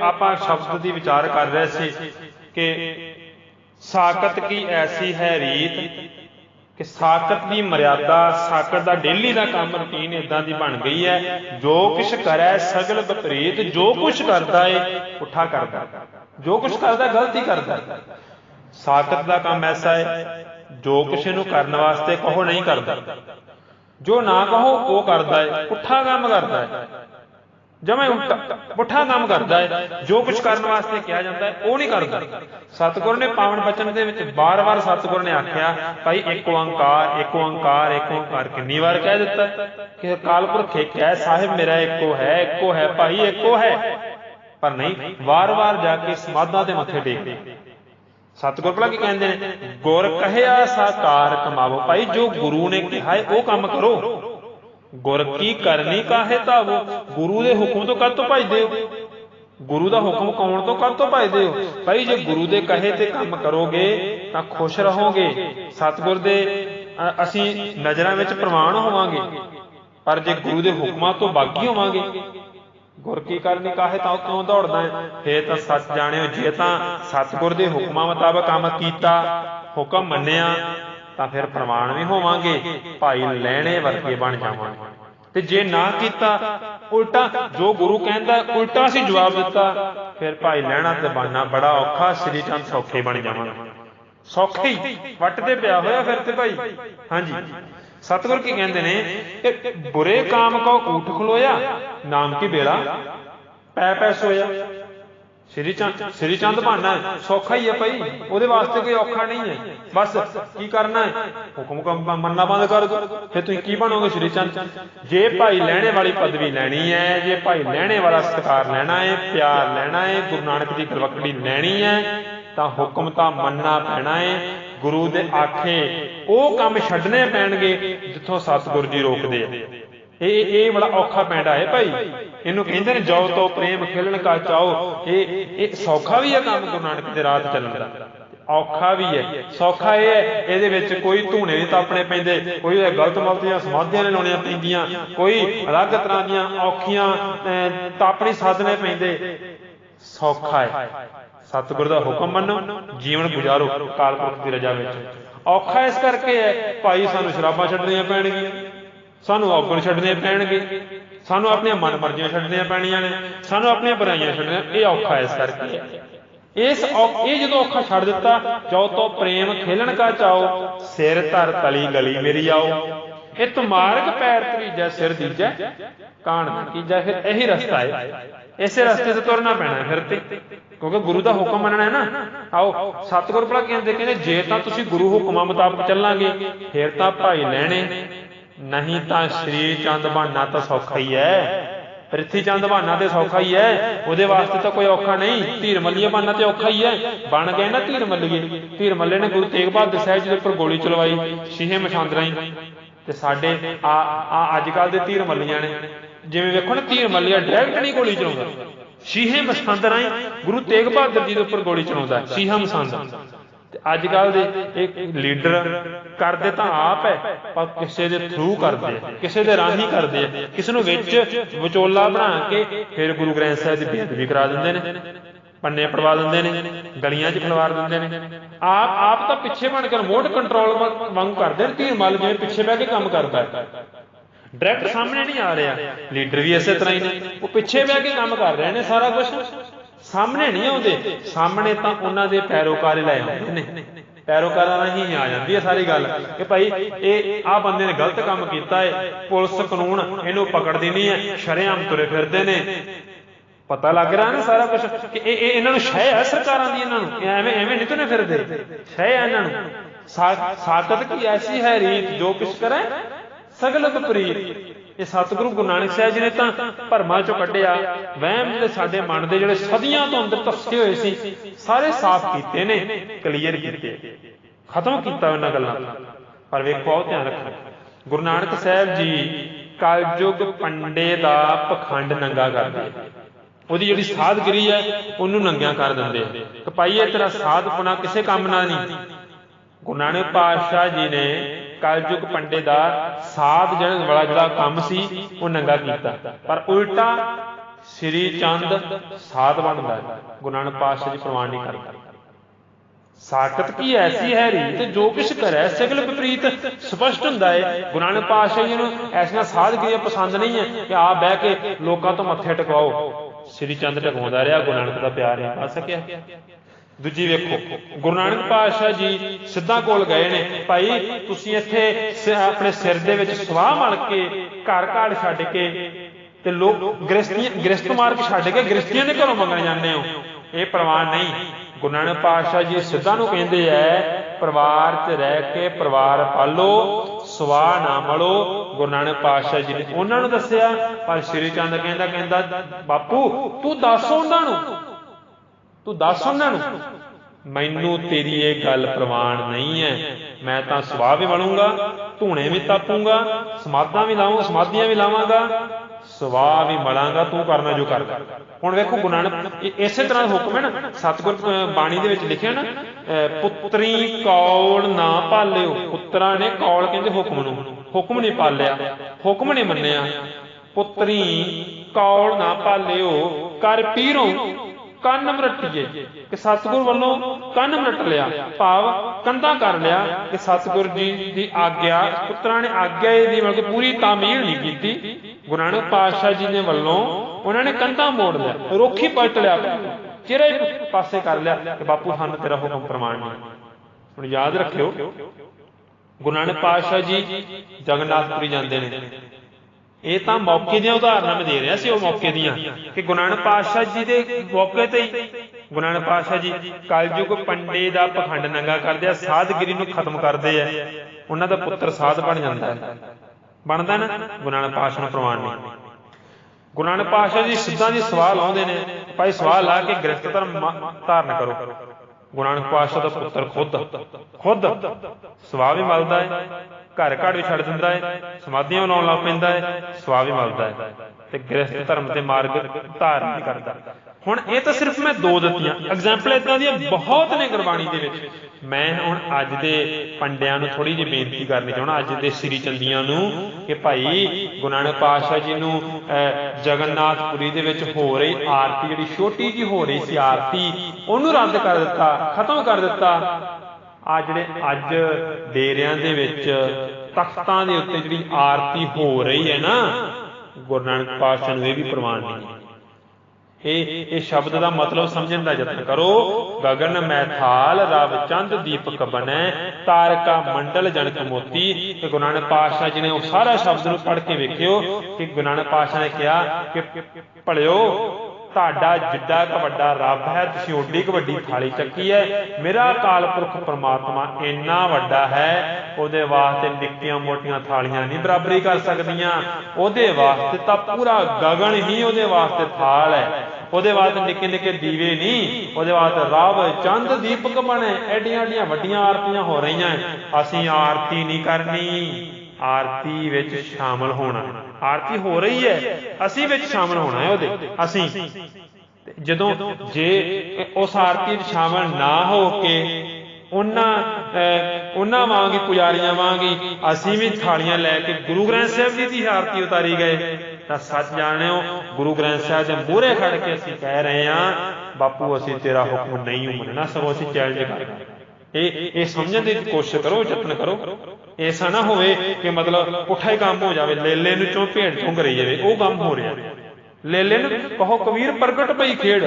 ਆਪਾਂ ਸ਼ਬਦ ਦੀ ਵਿਚਾਰ ਕਰ ਰਹੇ ਸੀ ਕਿ ਸਾਕਤ ਕੀ ਐਸੀ ਹੈ ਰੀਤ ਕਿ ਸਾਕਤ ਦੀ ਮਰਿਆਦਾ ਸਾਕਤ ਦਾ ਡੇਲੀ ਦਾ ਕੰਮ ਰੁਟੀਨ ਇਦਾਂ ਦੀ ਬਣ ਗਈ ਹੈ। ਜੋ ਕੁਛ ਕਰੈ ਸਗਲ ਵਿਪਰੀਤ, ਜੋ ਕੁਛ ਕਰਦਾ ਏ, ਪੁੱਠਾ ਕਰਦਾ। ਜੋ ਕੁਛ ਕਰਦਾ, ਗਲਤੀ ਕਰਦਾ। ਸਾਕਤ ਦਾ ਕੰਮ ਐਸਾ ਹੈ ਜੋ ਕਿਸੇ ਨੂੰ ਕਰਨ ਵਾਸਤੇ ਕਹੋ ਨਹੀਂ ਕਰਦਾ। ਜੋ ਨਾ ਕਹੋ, ਉਹ ਕਰਦਾ ਹੈ ਪੁੱਠਾ ਕੰਮ ਕਰਦਾ ਹੈ ਜਮੇ ਉਲਟਾ। ਪੁੱਠਾ ਕੰਮ ਕਰਦਾ ਹੈ ਜੋ ਕੁਝ ਕਰਨ ਵਾਸਤੇ ਕਿਹਾ ਜਾਂਦਾ ਹੈ ਉਹ ਨਹੀਂ ਕਰਦਾ। ਸਤਿਗੁਰ ਨੇ ਪਾਵਨ ਬਚਨ ਦੇ ਵਿੱਚ ਬਾਰ-ਬਾਰ ਸਤਿਗੁਰ ਨੇ ਆਖਿਆ, ਭਾਈ ਇੱਕ ਓੰਕਾਰ ਇੱਕ ਓੰਕਾਰ ਇੱਕ ਓੰਕਾਰ ਕਿੰਨੀ ਵਾਰ ਕਹਿ ਦਿੱਤਾ ਕਿ ਅਕਾਲ ਪੁਰਖ ਇੱਕ ਹੈ, ਸਾਹਿਬ ਮੇਰਾ ਇੱਕੋ ਹੈ ਇੱਕੋ ਹੈ, ਭਾਈ ਇੱਕੋ ਹੈ। ਪਰ ਨਹੀਂ, ਵਾਰ-ਵਾਰ ਜਾ ਕੇ ਸਮਾਧਾਂ ਦੇ ਮੱਥੇ ਟੇਕਦੇ ਸਤਿਗੁਰ ਭਲਾ ਕੀ ਕਹਿੰਦੇ ਨੇ? ਗੁਰ ਕਹਿਆ ਸਾਕਾਰ ਕਮਾਵੋ। ਭਾਈ ਜੋ ਗੁਰੂ ਨੇ ਕਿਹਾ ਹੈ ਉਹ ਕੰਮ ਕਰੋ। ਗੁਰ ਕੀ ਕਰਨੀ ਕਾਹੇ ਤਾਵੋ ਗੁਰੂ ਦੇ ਹੁਕਮ ਤੋਂ ਕਦ ਤੋਂ ਭਜਦੇ ਹੋ? ਗੁਰੂ ਦਾ ਹੁਕਮ ਕੌਣ ਤੋਂ ਕਦ ਤੋਂ ਭਜਦੇ ਹੋ? ਭਾਈ, ਜੇ ਗੁਰੂ ਦੇ ਕਹੇ ਤੇ ਕੰਮ ਕਰੋਗੇ, ਤਾਂ ਖੁਸ਼ ਰਹੋਗੇ। ਸਤਿਗੁਰ ਦੇ ਅਸੀਂ ਨਜ਼ਰਾਂ ਵਿੱਚ ਪ੍ਰਵਾਨ ਹੋਵਾਂਗੇ, ਪਰ ਜੇ ਗੁਰੂ ਦੇ ਹੁਕਮਾਂ ਤੋਂ ਬਾਗੀ ਹੋਵਾਂਗੇ, ਗੁਰ ਕੀ ਕਰਨੀ ਕਾਹੇ ਤਾਂ ਕਿਉਂ ਦੌੜਦਾ ਹੈ? ਫੇਰ ਤਾਂ ਸੱਚ ਜਾਣਿਓ, ਜੇ ਤਾਂ ਸਤਿਗੁਰ ਦੇ ਹੁਕਮਾਂ ਮੁਤਾਬਕ ਕੰਮ ਕੀਤਾ, ਹੁਕਮ ਮੰਨਿਆ ਤਾਂ ਫਿਰ ਪ੍ਰਮਾਣ ਵੀ ਹੋਵਾਂਗੇ, ਭਾਈ ਲੈਣੇ ਵਰਗੇ ਬਣ ਜਾਵਾਂਗੇ। ਤੇ ਜੇ ਨਾ ਕੀਤਾ, ਉਲਟਾ ਜੋ ਗੁਰੂ ਕਹਿੰਦਾ, ਉਲਟਾ ਸੀ ਜਵਾਬ ਦਿੱਤਾ, ਫਿਰ ਭਾਈ ਲੈਣਾ ਤੇ ਬਣਨਾ ਬੜਾ ਔਖਾ, ਸ੍ਰੀ ਚੰਦ ਸੌਖੇ ਬਣ ਜਾਵਾਂਗੇ। ਸੌਖੇ ਵੱਟ ਤੇ ਪਿਆ ਹੋਇਆ ਫਿਰ ਤੇ ਭਾਈ। ਹਾਂਜੀ। ਸਤਿਗੁਰ ਕੀ ਕਹਿੰਦੇ ਨੇ ਕਿ ਬੁਰੇ ਕਾਮ ਕੋ ਊਠ ਖਲੋਇਆ ਨਾਮ ਕੀ ਬੇੜਾ ਪੈ ਪੈ ਸੋਇਆ। ਸ੍ਰੀ ਚੰਦ ਸ੍ਰੀ ਚੰਦ ਬਹਾਨਾ ਹੈ। ਸੌਖਾ ਹੀ ਹੈ ਭਾਈ। ਉਹਦੇ ਵਾਸਤੇ ਕੋਈ ਔਖਾ ਨਹੀਂ ਹੈ। ਬਸ, ਕੀ ਕਰਨਾ ਹੈ? ਹੁਕਮ ਕੰਮ ਮੰਨਣਾ ਬੰਦ ਕਰ ਦੋ। ਫਿਰ ਤੁਸੀਂ ਕੀ ਬਣੋਗੇ ਸ੍ਰੀ ਚੰਦ? ਜੇ ਭਾਈ ਲੈਣੇ ਵਾਲੀ ਪਦਵੀ ਲੈਣੀ ਹੈ, ਜੇ ਭਾਈ ਲੈਣੇ ਵਾਲਾ ਸਤਿਕਾਰ ਲੈਣਾ ਹੈ, ਪਿਆਰ ਲੈਣਾ ਹੈ, ਗੁਰੂ ਨਾਨਕ ਦੀ ਗਲਵਕੜੀ ਲੈਣੀ ਹੈ, ਤਾਂ ਹੁਕਮ ਤਾਂ ਮੰਨਣਾ ਪੈਣਾ ਹੈ। ਗੁਰੂ ਦੇ ਆਖੇ ਉਹ ਕੰਮ ਛੱਡਨੇ ਪੈਣਗੇ, ਜਿੱਥੋਂ ਸਤਿਗੁਰ ਜੀ ਰੋਕਦੇ ਆ। ਇਹ ਇਹ ਬੜਾ ਔਖਾ ਪੈਂਡਾ ਹੈ ਭਾਈ। ਇਹਨੂੰ ਕਹਿੰਦੇ ਨੇ ਜੋ ਤੋ ਪ੍ਰੇਮ ਖੇਲਣ ਕਾ ਚਾਓ। ਇਹ ਇਹ ਸੌਖਾ ਵੀ ਹੈ ਕੰਮ ਗੁਰੂ ਨਾਨਕ ਦੇ ਰਾਹ ਤੇ ਚੱਲਣ ਦਾ। ਔਖਾ ਵੀ ਹੈ। ਸੌਖਾ ਇਹ ਹੈ। ਇਹਦੇ ਵਿੱਚ ਕੋਈ ਧੂਣੇ ਨਹੀਂ ਤਾਪਣੇ ਪੈਂਦੇ। ਕੋਈ ਗਲਤ ਮਲਤੀਆਂ ਸਮਾਧੀਆਂ ਨੇ ਲਾਉਣੀਆਂ ਪੈਂਦੀਆਂ। ਕੋਈ ਅਲੱਗ ਤਰ੍ਹਾਂ ਦੀਆਂ ਔਖੀਆਂ ਤਾਪਣੀ ਸਾਧਨੇ ਪੈਂਦੇ। ਸੌਖਾ ਹੈ। ਸਤਿਗੁਰ ਦਾ ਹੁਕਮ ਮੰਨੋ। ਜੀਵਨ ਗੁਜ਼ਾਰੋ। ਕਾਲ ਪੁਰਖ ਦੀ ਰਜਾ ਵਿੱਚ। ਔਖਾ ਇਸ ਕਰਕੇ ਹੈ। ਭਾਈ ਸਾਨੂੰ ਸ਼ਰਾਬਾਂ ਛੱਡਣੀਆਂ ਪੈਣਗੀਆਂ। ਸਾਨੂੰ ਔਗਣ ਛੱਡਣੇ ਪੈਣਗੇ। ਸਾਨੂੰ ਆਪਣੀਆਂ ਮਨਮਰਜ਼ੀਆਂ ਛੱਡਣੀਆਂ ਪੈਣੀਆਂ ਨੇ। ਸਾਨੂੰ ਆਪਣੀਆਂ ਬੁਰਾਈਆਂ ਛੱਡਣੀਆਂ ਇਹ ਔਖਾ ਇਸ ਕਰਕੇ ਇਸ ਇਹ ਜਦੋਂ ਔਖਾ ਛੱਡ ਦਿੱਤਾ ਜੋ ਤੋ ਪ੍ਰੇਮ ਖੇਲਣ ਕਾ ਚਾਓ, ਸਿਰ ਧਰ ਤਲੀ ਗਲੀ ਮੇਰੀ ਆਓ। ਇਹ ਤੁਮਾਰਗ ਪੈਰ ਤਰੀਜੈ, ਸਿਰ ਦੀਜੈ ਕਾਣ ਕੀਜੈ। ਫਿਰ ਇਹੀ ਰਸਤਾ ਹੈ। ਇਸੇ ਰਸਤੇ ਤੇ ਤੁਰਨਾ ਪੈਣਾ ਫਿਰ ਤੇ। ਕਿਉਂਕਿ ਗੁਰੂ ਦਾ ਹੁਕਮ ਮੰਨਣਾ ਹੈ ਨਾ। ਆਓ, ਸਤਿਗੁਰ ਭਲਾ ਕਹਿੰਦੇ ਕਹਿੰਦੇ, ਜੇ ਤਾਂ ਤੁਸੀਂ ਗੁਰੂ ਹੁਕਮਾਂ ਮੁਤਾਬਕ ਚੱਲਾਂਗੇ, ਫਿਰ ਤਾਂ ਭਾਈ ਲੈਣੇ। ਨਹੀਂ ਤਾਂ ਸ਼੍ਰੀ ਚੰਦ ਬਹਾਨਾ ਤਾਂ ਸੌਖਾ ਹੀ ਹੈ। ਪ੍ਰਿਥੀ ਚੰਦ ਬਹਾਨਾ ਤੇ ਸੌਖਾ ਹੀ ਹੈ। ਉਹਦੇ ਵਾਸਤੇ ਤਾਂ ਕੋਈ ਔਖਾ ਨਹੀਂ। ਧੀਰ ਮੱਲੀਏ ਬਹਾਨਾ ਤੇ ਔਖਾ ਹੀ ਹੈ। ਬਣ ਗਏ ਨਾ ਧੀਰ ਮੱਲੀਏ ਧੀਰ ਮੱਲੇ ਨੇ ਗੁਰੂ ਤੇਗ ਬਹਾਦਰ ਸਾਹਿਬ ਜੀ ਦੇ ਉੱਪਰ ਗੋਲੀ ਚਲਵਾਈ ਸ਼ੀਹੇ ਮਛਾਂਦਰਾਂ ਹੀ। ਤੇ ਸਾਡੇ ਆ ਆ ਅੱਜ ਕੱਲ ਦੇ ਧੀਰ ਮੱਲੀਆਂ ਨੇ। ਜਿਵੇਂ ਵੇਖੋ ਨਾ ਧੀਰ ਮੱਲੀਆ ਡਾਇਰੈਕਟ ਨਹੀਂ ਗੋਲੀ ਚਲਾਉਂਦਾ। ਸ਼ੀਹੇ ਮਛਾਂਦਰਾਂ ਹੀ ਗੁਰੂ ਤੇਗ ਬਹਾਦਰ ਜੀ ਦੇ ਉੱਪਰ ਗੋਲੀ ਚਲਾਉਂਦਾ। ਸ਼ੀਹਾ ਮਛਾਂਦਰ। ਤੇ ਅੱਜ ਕੱਲ ਦੇ ਇੱਕ ਲੀਡਰ ਕਰਦੇ ਤਾਂ ਆਪ ਹੈ, ਪਰ ਕਿਸੇ ਦੇ ਥਰੂ ਕਰਦੇ ਆ, ਕਿਸੇ ਦੇ ਰਾਹੀਂ ਕਰਦੇ ਆ। ਕਿਸੇ ਨੂੰ ਵਿੱਚ ਵਿਚੋਲਾ ਬਣਾ ਕੇ ਫਿਰ ਗੁਰੂ ਗ੍ਰੰਥ ਸਾਹਿਬ ਦੀ ਬੇਅਦਬੀ ਕਰਾ ਦਿੰਦੇ ਨੇ, ਪੰਨੇ ਪੜਵਾ ਦਿੰਦੇ ਨੇ, ਗਲੀਆਂ 'ਚ ਖਲਵਾਰ ਦਿੰਦੇ ਨੇ। ਆਪ ਆਪ ਤਾਂ ਪਿੱਛੇ ਬਣ ਕੇ ਰਿਮੋਟ ਕੰਟਰੋਲ ਵਾਂਗ ਕਰਦੇ ਨੇ, ਧੀਰ ਮੱਲ ਜਿਵੇਂ ਪਿੱਛੇ ਬਹਿ ਕੇ ਕੰਮ ਕਰਦਾ ਹੈ। ਡਾਇਰੈਕਟ ਸਾਹਮਣੇ ਨਹੀਂ ਆ ਰਿਹਾ, ਲੀਡਰ ਵੀ ਇਸੇ ਤਰ੍ਹਾਂ ਹੀ ਨੇ, ਉਹ ਪਿੱਛੇ ਬਹਿ ਕੇ ਕੰਮ ਕਰ ਰਹੇ ਨੇ ਸਾਰਾ ਕੁਝ ਸਾਹਮਣੇ ਨਹੀਂ ਆਉਂਦੇ। ਸਾਹਮਣੇ ਤਾਂ ਉਹਨਾਂ ਦੇ ਪੈਰੋਕਾਰ ਲੈ ਆਉਂਦੇ ਨੇ। ਪੈਰੋਕਾਰਾਂ ਨਾਲ ਹੀ ਆ ਜਾਂਦੀ ਹੈ ਸਾਰੀ ਗੱਲ। ਕਿ ਭਾਈ ਇਹ ਆ ਬੰਦੇ ਨੇ ਗਲਤ ਕੰਮ ਕੀਤਾ ਹੈ ਪੁਲਿਸ ਕਾਨੂੰਨ ਇਹਨੂੰ ਪਕੜਦੀ ਨਹੀਂ ਹੈ। ਸ਼ਰੇਆਮ ਤੁਰੇ ਫਿਰਦੇ ਨੇ। ਪਤਾ ਲੱਗ ਰਿਹਾ ਨਾ ਸਾਰਾ ਕੁਝ ਕਿ ਇਹ ਇਹ ਇਹਨਾਂ ਨੂੰ ਸ਼ੈ ਹੈ ਸਰਕਾਰਾਂ ਦੀ ਇਹਨਾਂ ਨੂੰ? ਐਵੇਂ ਐਵੇਂ ਨਹੀਂ ਤੁਰੇ ਫਿਰਦੇ। ਸ਼ੈ ਹੈ ਇਹਨਾਂ ਨੂੰ। ਸਾਕਤ ਕੀ ਐਸੀ ਹੈ ਰੀਤ ਜੋ ਕੁਛ ਕਰੇ? ਸਗਲ ਵਿਪਰੀਤ ਇਹ ਸਤਿਗੁਰੂ ਗੁਰੂ ਨਾਨਕ ਸਾਹਿਬ ਜੀ ਨੇ ਤਾਂ ਭਰਮਾਂ ਚੋਂ ਕੱਢਿਆ। ਵਹਿਮ ਜਿਹੜੇ ਸਾਡੇ ਮਨ ਦੇ ਜਿਹੜੇ ਸਦੀਆਂ ਤੋਂ ਅੰਦਰ ਤਸਕੇ ਹੋਏ ਸੀ, ਸਾਰੇ ਸਾਫ਼ ਕੀਤੇ ਨੇ, ਕਲੀਅਰ ਕੀਤੇ। ਖਤਮ ਕੀਤਾ ਉਹਨਾਂ ਗੱਲਾਂ ਪਰ ਵੇਖੋ ਧਿਆਨ ਰੱਖੋ ਗੁਰੂ ਨਾਨਕ ਸਾਹਿਬ ਜੀ ਕਲਯੁਗ ਪੰਡੇ ਦਾ ਪਖੰਡ ਨੰਗਾ ਕਰਦੇ ਉਹਦੀ ਜਿਹੜੀ ਸਾਧਗਿਰੀ ਹੈ, ਉਹਨੂੰ ਨੰਗਿਆਂ ਕਰ ਦਿੰਦੇ ਕਿ ਭਾਈ, ਇਹ ਤੇਰਾ ਸਾਧਪੁਣਾ ਕਿਸੇ ਕੰਮ ਨਾਲ ਨਹੀਂ। ਗੁਰੂ ਨਾਨਕ ਪਾਤਸ਼ਾਹ ਜੀ ਨੇ ਕਲਯੁਗ ਪੰਡੇ ਦਾ ਸਾਧ ਜਿਹੜਾ ਵਾਲਾ ਜਿਹੜਾ ਕੰਮ ਸੀ, ਉਹ ਨੰਗਾ ਕੀਤਾ। ਪਰ ਉਲਟਾ ਸ੍ਰੀ ਚੰਦ ਸਾਧ ਬਣਦਾ ਹੈ ਗੁਰੂ ਨਾਨਕ ਪਾਤਸ਼ਾਹ ਜੀ ਪ੍ਰਮਾਣ ਨਹੀਂ ਕਰਦਾ। ਸਾਖਤ ਕੀ ਐਸੀ ਹੈ ਰੀਤ ਜੋ ਕਿਛ ਕਰੈ, ਸਿਗਲ ਵਿਪਰੀਤ ਸਪਸ਼ਟ ਹੁੰਦਾ ਹੈ ਗੁਰੂ ਨਾਨਕ ਪਾਤਸ਼ਾਹ ਜੀ ਨੂੰ ਐਸੀਆਂ ਸਾਧ ਕਿਰਿਆ ਪਸੰਦ ਨਹੀਂ ਹੈ ਕਿ ਆ ਬਹਿ ਕੇ ਲੋਕਾਂ ਤੋਂ ਮੱਥੇ ਟਿਕਵਾਓ। ਸ੍ਰੀ ਚੰਦ ਟਿਕਾਉਂਦਾ ਰਿਹਾ, ਗੁਰੂ ਨਾਨਕ ਦਾ ਪਿਆਰ ਨਹੀਂ ਪਾ ਸਕਿਆ। ਦੂਜੀ ਵੇਖੋ, ਗੁਰੂ ਨਾਨਕ ਪਾਤਸ਼ਾਹ ਜੀ ਸਿੱਧਾ ਕੋਲ ਗਏ ਨੇ, ਭਾਈ, ਤੁਸੀਂ ਇੱਥੇ ਆਪਣੇ ਸਿਰ ਦੇ ਵਿੱਚ ਸਵਾਹ ਮਲ ਕੇ ਘਰ ਘਾੜ ਛੱਡ ਕੇ ਤੇ ਲੋਕ ਗ੍ਰਸਤੀਆਂ ਗ੍ਰਸਤ ਮਾਰਗ ਛੱਡ ਕੇ ਗ੍ਰਸਤੀਆਂ ਦੇ ਘਰੋਂ ਮੰਗਣ ਜਾਂਦੇ ਹੋ? ਇਹ ਪ੍ਰਵਾਨ ਨਹੀਂ। ਗੁਰੂ ਨਾਨਕ ਪਾਤਸ਼ਾਹ ਜੀ ਸਿੱਧਾ ਨੂੰ ਕਹਿੰਦੇ ਐ, ਪਰਿਵਾਰ 'ਚ ਰਹਿ ਕੇ ਪਰਿਵਾਰ ਪਾਲੋ, ਸਵਾਹ ਨਾ ਮਲੋ। ਗੁਰੂ ਨਾਨਕ ਪਾਤਸ਼ਾਹ ਜੀ ਨੇ ਉਹਨਾਂ ਨੂੰ ਦੱਸਿਆ ਪਰ ਸ੍ਰੀ ਚੰਦ ਕਹਿੰਦਾ ਕਹਿੰਦਾ ਬਾਪੂ, ਤੂੰ ਦੱਸ ਉਹਨਾਂ ਨੂੰ ਤੂੰ ਦੱਸ ਉਹਨਾਂ ਨੂੰ, ਮੈਨੂੰ ਤੇਰੀ ਇਹ ਗੱਲ ਪ੍ਰਵਾਨ ਨਹੀਂ ਹੈ। ਮੈਂ ਤਾਂ ਸਵਾਹ ਵੀ ਬਣੂੰਗਾ, ਧੂਣੇ ਵੀ ਤਾਪੂੰਗਾ, ਸਮਾਧਾਂ ਵੀ ਲਾਵਾਂ ਸਮਾਧੀਆਂ ਵੀ ਲਾਵਾਂਗਾ ਸਵਾਹ ਵੀ ਮਲਾਂਗਾ, ਤੂੰ ਕਰਨਾ ਜੋ ਕਰਦਾ। ਹੁਣ ਵੇਖੋ ਗੁਰੂ ਨਾਨਕ ਇਸੇ ਤਰ੍ਹਾਂ ਦਾ ਹੁਕਮ ਹੈ ਨਾ, ਸਤਿਗੁਰ ਬਾਣੀ ਦੇ ਵਿੱਚ ਲਿਖਿਆ ਨਾ ਪੁੱਤਰੀ ਕੌਲ ਨਾ ਪਾਲਿਓ। ਪੁੱਤਰਾਂ ਨੇ ਕੌਲ ਕਹਿੰਦੇ ਹੁਕਮ ਨੂੰ, ਹੁਕਮ ਨਹੀਂ ਪਾਲਿਆ, ਹੁਕਮ ਨੇ ਮੰਨਿਆ। ਪੁੱਤਰੀ ਕੌਲ ਨਾ ਪਾਲਿਓ, ਕਰ ਪੀਰੋਂ। ਕੰਨ ਮਰਟੀਏ ਕਿ ਸਤਿਗੁਰ ਵੱਲੋਂ ਕੰਨ ਮਰਟ ਲਿਆ, ਭਾਵ ਕੰਦਾ ਕਰ ਲਿਆ ਕਿ ਸਤਿਗੁਰ ਜੀ ਦੀ ਆਗਿਆ, ਪੁੱਤਰਾਂ ਨੇ ਆਗਿਆ ਇਹਦੀ ਮਤਲਬ ਕਿ ਪੂਰੀ ਤਾਮੀਲ ਨਹੀਂ ਕੀਤੀ। ਗੁਰੂ ਨਾਨਕ ਪਾਤਸ਼ਾਹ ਜੀ ਨੇ ਵੱਲੋਂ ਉਹਨਾਂ ਨੇ ਕੰਦਾ ਮੋੜ ਲਿਆ, ਰੋਖੀ ਪਲਟ ਲਿਆ, ਚਿਹਰੇ ਪਾਸੇ ਕਰ ਲਿਆ ਕਿ ਬਾਪੂ ਹਨ ਤੇਰਾ ਹੁਕਮ ਪ੍ਰਮਾਣ ਨਹੀਂ। ਹੁਣ ਯਾਦ ਰੱਖਿਓ, ਗੁਰੂ ਨਾਨਕ ਪਾਤਸ਼ਾਹ ਜੀ ਜਗਨਨਾਥਪੁਰੀ ਜਾਂਦੇ ਨੇ। ਇਹ ਤਾਂ ਮੌਕੇ ਦੀਆਂ ਉਦਾਹਰਨਾਂ ਮੈਂ ਦੇ ਰਿਹਾ ਸੀ, ਉਹ ਮੌਕੇ ਦੀਆਂ। ਕਿ ਗੁਰੂ ਨਾਨਕ ਪਾਤਸ਼ਾਹ ਜੀ ਦੇ ਮੌਕੇ ਤੇ ਹੀ, ਗੁਰੂ ਨਾਨਕ ਪਾਤਸ਼ਾਹ ਜੀ ਕਲਯੁਗ ਪੰਡੇ ਦਾ ਪਖੰਡ ਨੰਗਾ ਕਰਦੇ ਆ, ਸਾਧਗਿਰੀ ਨੂੰ ਖਤਮ ਕਰਦੇ ਆ, ਉਹਨਾਂ ਦਾ ਪੁੱਤਰ ਸਾਧ ਬਣ ਜਾਂਦਾ ਹੈ। ਬਣਦਾ ਨਾ, ਗੁਰੂ ਨਾਨਕ ਪਾਤਸ਼ਾਹ ਨੂੰ ਪ੍ਰਮਾਣ ਨਹੀਂ। ਗੁਰੂ ਨਾਨਕ ਪਾਤਸ਼ਾਹ ਜੀ ਸਿੱਧਾਂ ਦੀ ਸਵਾਲ ਆਉਂਦੇ ਨੇ, ਭਾਈ ਸਵਾਲ ਲਾ ਕੇ ਗ੍ਰਸਤ ਧਰਮ ਧਾਰਨ ਕਰੋ। ਗੁਰੂ ਨਾਨਕ ਪਾਤਸ਼ਾਹ ਦਾ ਪੁੱਤਰ ਖੁਦ। ਖੁਦ। ਸਵਾਹ ਵੀ ਮਲਦਾ ਹੈ ਘਰ ਘੜ ਵੀ ਛੱਡ ਦਿੰਦਾ ਹੈ ਸਮਾਧੀਆਂ ਬਣਾਉਣ ਲੱਗ ਪੈਂਦਾ ਹੈ ਸਵਾਹ ਮਲਦਾ ਹੈ ਤੇ ਗ੍ਰਸਤ ਧਰਮ ਤੇ ਮਾਰਗ ਧਾਰਨ ਕਰਦਾ। ਹੁਣ ਇਹ ਤਾਂ ਸਿਰਫ ਮੈਂ ਦੋ ਦਿੱਤੀਆਂ। ਐਗਜ਼ਾਮਪਲ ਇਦਾਂ ਦੀਆਂ ਬਹੁਤ ਨੇ ਗੁਰਬਾਣੀ ਦੇ ਵਿੱਚ। ਮੈਂ ਹੁਣ ਅੱਜ ਦੇ ਪੰਡਿਆਂ ਨੂੰ ਥੋੜੀ ਜਿਹੀ ਬੇਨਤੀ ਕਰਨੀ ਚਾਹਣਾ ਅੱਜ ਦੇ ਸ੍ਰੀ ਚੰਦੀਆਂ ਨੂੰ ਕਿ ਭਾਈ ਗੁਰੂ ਨਾਨਕ ਪਾਤਸ਼ਾਹ ਜੀ ਨੂੰ ਜਗਨਨਾਥਪੁਰੀ ਦੇ ਵਿੱਚ ਹੋ ਰਹੀ ਆਰਤੀ ਜਿਹੜੀ ਛੋਟੀ ਜੀ ਹੋ ਰਹੀ ਸੀ ਆਰਤੀ ਉਹਨੂੰ ਰੱਦ ਕਰ ਦਿੱਤਾ, ਖਤਮ ਕਰ ਦਿੱਤਾ। ਆ ਜਿਹੜੇ ਅੱਜ ਡੇਰਿਆਂ ਦੇ ਵਿੱਚ ਤਖਤਾਂ ਦੇ ਉੱਤੇ ਜਿਹੜੀ ਆਰਤੀ ਹੋ ਰਹੀ ਹੈ ਨਾ, ਗੁਰੂ ਨਾਨਕ ਪਾਤਸ਼ਾਹ ਨੂੰ ਇਹ ਵੀ ਪ੍ਰਮਾਣ ਨਹੀਂ। ਇਹ ਇਹ ਸ਼ਬਦ ਦਾ ਮਤਲਬ ਸਮਝਣ ਦਾ ਯਤਨ ਕਰੋ। ਗਗਨ ਮੈਥਾਲ ਰਵ ਚੰਦ ਦੀਪਕ ਬਨੈ, ਤਾਰਕਾ ਮੰਡਲ ਜਨਕ ਮੋਤੀ। ਤੇ ਗੁਰੂ ਨਾਨਕ ਪਾਤਸ਼ਾਹ ਜੀ ਨੇ ਉਹ ਸਾਰਾ ਸ਼ਬਦ ਨੂੰ ਪੜ੍ਹ ਕੇ ਵੇਖਿਓ ਕਿ ਗੁਰੂ ਨਾਨਕ ਪਾਤਸ਼ਾਹ ਨੇ ਕਿਹਾ ਕਿ ਭਲਿਓ ਤੁਹਾਡਾ ਜਿੱਡਾ ਕ ਵੱਡਾ ਰੱਬ ਹੈ, ਤੁਸੀਂ ਓਡੀ ਕ ਵੱਡੀ ਥਾਲੀ ਚੱਕੀ ਹੈ। ਮੇਰਾ ਅਕਾਲ ਪੁਰਖ ਪਰਮਾਤਮਾ ਇੰਨਾ ਵੱਡਾ ਹੈ, ਉਹਦੇ ਵਾਸਤੇ ਨਿੱਕੀਆਂ ਮੋਟੀਆਂ ਥਾਲੀਆਂ ਨਹੀਂ ਬਰਾਬਰੀ ਕਰ ਸਕਦੀਆਂ। ਉਹਦੇ ਵਾਸਤੇ ਤਾਂ ਪੂਰਾ ਗਗਨ ਹੀ ਉਹਦੇ ਵਾਸਤੇ ਥਾਲ ਹੈ। ਉਹਦੇ ਵਾਸਤੇ ਨਿੱਕੇ ਨਿੱਕੇ ਦੀਵੇ ਨਹੀਂ, ਉਹਦੇ ਵਾਸਤੇ ਰਵ ਚੰਦ ਦੀਪਕ ਬਣੇ। ਐਡੀਆਂ ਐਡੀਆਂ ਵੱਡੀਆਂ ਆਰਤੀਆਂ ਹੋ ਰਹੀਆਂ। ਅਸੀਂ ਆਰਤੀ ਨਹੀਂ ਕਰਨੀ। ਆਰਤੀ ਵਿੱਚ ਸ਼ਾਮਲ ਹੋਣਾ। ਆਰਤੀ ਹੋ ਰਹੀ ਹੈ। ਅਸੀਂ ਵਿੱਚ ਸ਼ਾਮਲ ਹੋਣਾ ਹੈ ਉਹਦੇ। ਅਸੀਂ। ਜਦੋਂ ਜੇ ਉਸ ਆਰਤੀ ਵਿੱਚ ਸ਼ਾਮਲ ਨਾ ਹੋ ਕੇ ਉਹਨਾਂ ਉਹਨਾਂ ਵਾਂਗੀ ਪੁਜਾਰੀਆਂ ਵਾਂਗੀ ਅਸੀਂ ਵੀ ਥਾਲੀਆਂ ਲੈ ਕੇ ਗੁਰੂ ਗ੍ਰੰਥ ਸਾਹਿਬ ਜੀ ਦੀ ਆਰਤੀ ਉਤਾਰੀ ਗਏ, ਤਾਂ ਸੱਚ ਜਾਣਿਓ, ਗੁਰੂ ਗ੍ਰੰਥ ਸਾਹਿਬ ਦੇ ਮੂਹਰੇ ਖੜ ਕੇ ਅਸੀਂ ਕਹਿ ਰਹੇ ਹਾਂ, ਬਾਪੂ, ਅਸੀਂ ਤੇਰਾ ਹੁਕਮ ਨਹੀਂ ਮੰਨਣਾ ਸਗੋਂ ਅਸੀਂ ਚੈਲੰਜ ਕਰ ਇਹ ਇਹ ਸਮਝਣ ਦੀ ਕੋਸ਼ਿਸ਼ ਕਰੋ, ਯਤਨ ਕਰੋ। ਐਸਾ ਨਾ ਹੋਵੇ ਕਿ ਮਤਲਬ ਪੁੱਠਾ ਹੀ ਕੰਮ ਹੋ ਜਾਵੇ, ਲੇਲੇ ਨੂੰ ਚੋਂ ਭੇਡ ਚੋਂ ਕਰੀ ਜਾਵੇ, ਉਹ ਕੰਮ ਹੋ ਰਿਹਾ। ਲੇਲੇ ਨੂੰ ਕਹੋ ਕਬੀਰ, ਪ੍ਰਗਟ ਪਈ ਖੇਡ।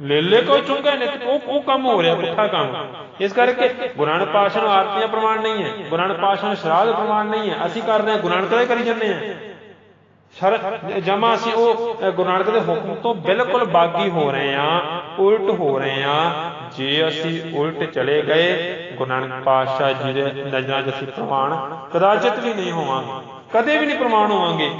ਲੇਲੇ ਕੋ ਚੁੰਗਾ ਨੇ ਉਹ ਉਹ ਕੰਮ ਹੋ ਰਿਹਾ, ਪੁੱਠਾ ਕੰਮ। ਇਸ ਕਰਕੇ ਗੁਰਾਂ ਪਾਸ਼ਾ ਨੂੰ ਆਰਤੀਆਂ ਪ੍ਰਮਾਣ ਨਹੀਂ ਹੈ ਗੁਰਾਂ ਪਾਸ਼ਾ ਨੂੰ ਸ਼ਰਾਧ ਪ੍ਰਮਾਣ ਨਹੀਂ ਹੈ। ਅਸੀਂ ਕਰਦੇ ਰਹੇ ਹਾਂ, ਗੁਰਾਂ ਕਦੇ ਕਰੀ ਜਾਂਦੇ ਹਾਂ। ਸ਼ਰ ਜਮਾ ਅਸੀਂ ਉਹ, ਗੁਰੂ ਨਾਨਕ ਦੇ ਹੁਕਮ ਤੋਂ ਬਿਲਕੁਲ ਬਾਗੀ ਹੋ ਰਹੇ ਆ ਉਲਟ ਹੋ ਰਹੇ ਆ ਜੇ ਅਸੀਂ ਉਲਟ ਚਲੇ ਗਏ, ਗੁਰੂ ਨਾਨਕ ਪਾਤਸ਼ਾਹ ਜੀ ਦੇ ਨਜ਼ਰਾਂ 'ਚ ਅਸੀਂ ਪ੍ਰਮਾਣ ਕਦਾਚਿਤ ਵੀ ਨਹੀਂ ਹੋਵਾਂਗੇ, ਕਦੇ ਵੀ ਨਹੀਂ ਪ੍ਰਮਾਣ ਹੋਵਾਂਗੇ।